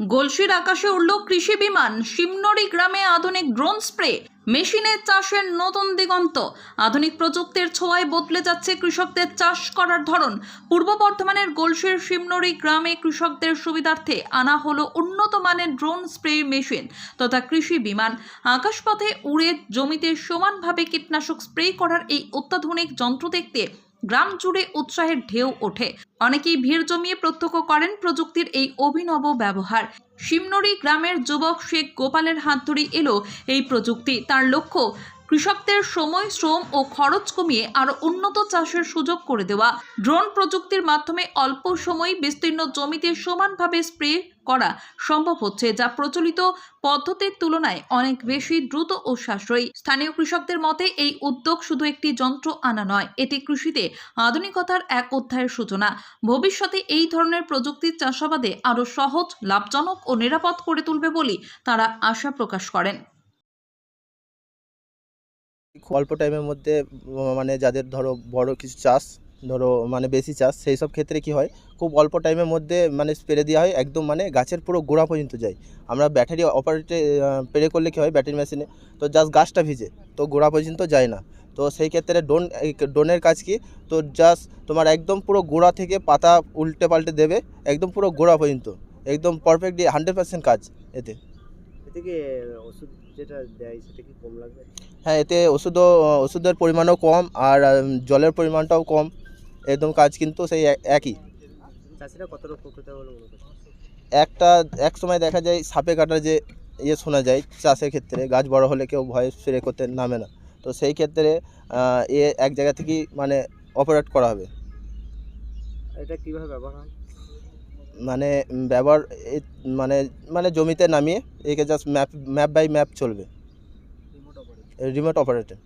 গলসির আকাশে উড়ল কৃষি বিমান। শিমনড়ি গ্রামে আধুনিক ড্রোন স্প্রে। মেশিনে চাষের নতুন দিগন্ত। আধুনিক প্রযুক্তির ছোঁয়ায় বদলে যাচ্ছে কৃষকদের চাষ করার ধরন। পূর্ব বর্ধমানের গলসির শিমনড়ি গ্রামে কৃষকদের সুবিধার্থে আনা হলো উন্নত মানের ড্রোন স্প্রে মেশিন তথা কৃষি বিমান। আকাশপথে উড়ে জমিতে সমানভাবে কীটনাশক স্প্রে করার এই অত্যাধুনিক যন্ত্র দেখতে গ্রাম জুড়ে উৎসাহের ঢেউ ওঠে। অনেকেই ভিড় জমিয়ে প্রত্যক্ষ করেন প্রযুক্তির এই অভিনব ব্যবহার। শিমনড়ি গ্রামের যুবক শেখ গোপালের হাত ধরে এলো এই প্রযুক্তি। তার লক্ষ্য কৃষকদের সময়, শ্রম ও খরচ কমিয়ে আরও উন্নত চাষের সুযোগ করে দেওয়া। ড্রোন প্রযুক্তির মাধ্যমে অল্প সময় বিস্তীর্ণ জমিতে সমানভাবে স্প্রে করা সম্ভব হচ্ছে, যা প্রচলিত পদ্ধতির তুলনায় অনেক বেশি দ্রুত ও সাশ্রয়ী। স্থানীয় কৃষকদের মতে, এই উদ্যোগ শুধু একটি যন্ত্র আনা নয়, এটি কৃষিতে আধুনিকতার এক অধ্যায়ের সূচনা। ভবিষ্যতে এই ধরনের প্রযুক্তির চাষাবাদে আরও সহজ, লাভজনক ও নিরাপদ করে তুলবে বলে তারা আশা প্রকাশ করেন। অল্প টাইমের মধ্যে মানে যাদের ধরো বড় কিছু চাষ, ধরো মানে বেশি চাষ, সেই সব ক্ষেত্রে কি হয়, খুব অল্প টাইমের মধ্যে মানে স্প্রে দেওয়া হয়, একদম মানে গাছের পুরো গোড়া পর্যন্ত যায়। আমরা ব্যাটারি অপারেটে স্প্রে করলে কী হয় ব্যাটারি মেশিনে তো জাস্ট গাছটা ভিজে, তো গোড়া পর্যন্ত যায় না। তো সেই ক্ষেত্রে ড্রোন এই ড্রোনের কাজ কি, তো জাস্ট তোমার একদম পুরো গোড়া থেকে পাতা উল্টে পাল্টে দেবে, একদম পুরো গোড়া পর্যন্ত। একদম পারফেক্টলি হান্ড্রেড পার্সেন্ট কাজ এতে। এতে কি ওষুধ যেটা দেয় সেটা কি কম লাগবে? হ্যাঁ এতে ওষুধও ওষুধের পরিমাণও কম আর জলের পরিমাণটাও কম। একদম কাজ কিন্তু সেই একই। চাষিরা কতটা উপকৃত হলো একটা এক সময় দেখা যায় সাপে কাটার যে ইয়ে শোনা যায় চাষের ক্ষেত্রে গাছ বড় হলে কেউ ভয়ে স্প্রে করতে নামে না। তো সেই ক্ষেত্রে এ এক জায়গা থেকেই মানে অপারেট করা হবে। এটা কীভাবে ব্যবহার হয়? মানে ব্যবহার মানে মানে জমিতে নামিয়ে একে just map map by map চলবে। রিমোট অপারেটর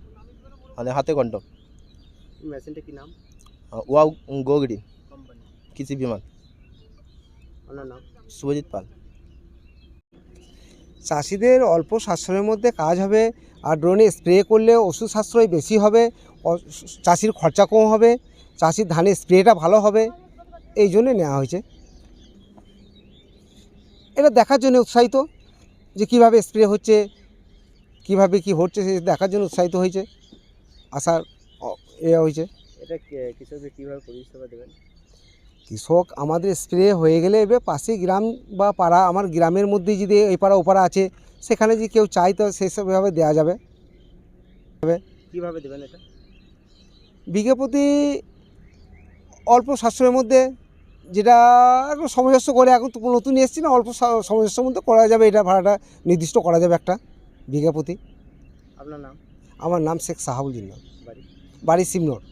মানে হাতে কন্ট্রোল মেশিনটা কি নাম? ওয়াও গোগড়ি কৃষি বিমান। নাম? শুভজিৎ পাল। চাষিদের অল্প সাশ্রয়ের মধ্যে কাজ হবে আর ড্রোনে স্প্রে করলে ওষুধ সাশ্রয় বেশি হবে চাষির খরচা কম হবে চাষির ধানের স্প্রেটা ভালো হবে এই জন্য নেওয়া হয়েছে। এটা দেখার জন্য উৎসাহিত যে কীভাবে স্প্রে হচ্ছে কীভাবে কি হচ্ছে সে দেখার জন্য উৎসাহিত হয়েছে আসার এ হয়েছে। এটা কৃষকদের কীভাবে পরিষেবা দেবেন? কৃষক আমাদের স্প্রে হয়ে গেলে এবার পাশে গ্রাম বা পাড়া আমার গ্রামের মধ্যেই যদি এই পাড়া ও পাড়া আছে সেখানে যদি কেউ চায় তো সেসবভাবে দেওয়া যাবে। কীভাবে দেবেন এটা? বিঘে প্রতি অল্প সাশ্রয়ের মধ্যে যেটা একটু সামঞ্জস্য করে এখন তো নতুন এসছি না অল্প সামঞ্জস্যের মধ্যে করা যাবে এটা ভাড়াটা নির্দিষ্ট করা যাবে একটা বিঘা প্রতি আপনার নাম? আমার নাম শেখ সাহাবুল জিন্না বাড়ি? বাড়ি সিমনোর।